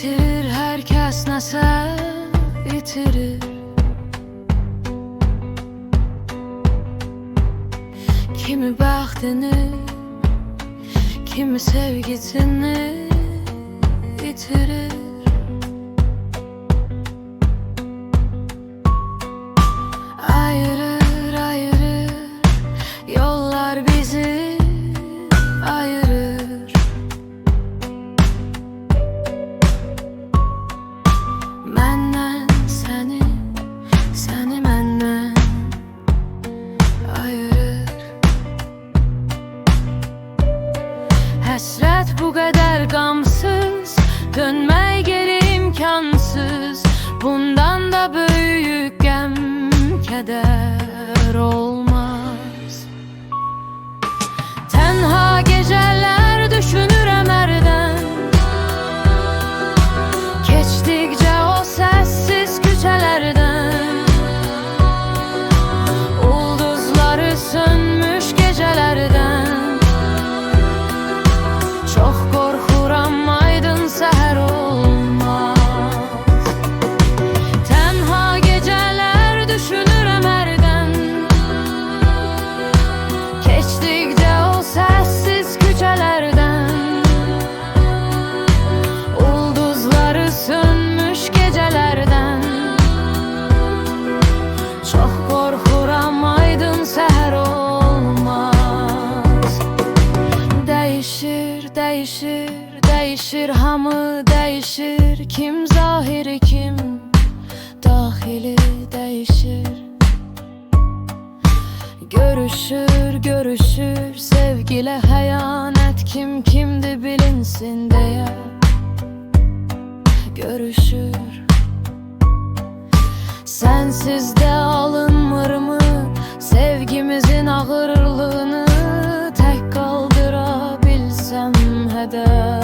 Hər kəs nəsə itirir? Kimi bəxtini Kimi sevgisini itirir kədər olmaz Dəyişir, dəyişir, dəyişir hamı dəyişir Kim zahiri kim daxili dəyişir Görüşür, görüşür sevgilə xəyanət Kim kimdir bilinsin deyə Görüşür. Sensiz de alınmır mı? Sevgimizin ağırlığını another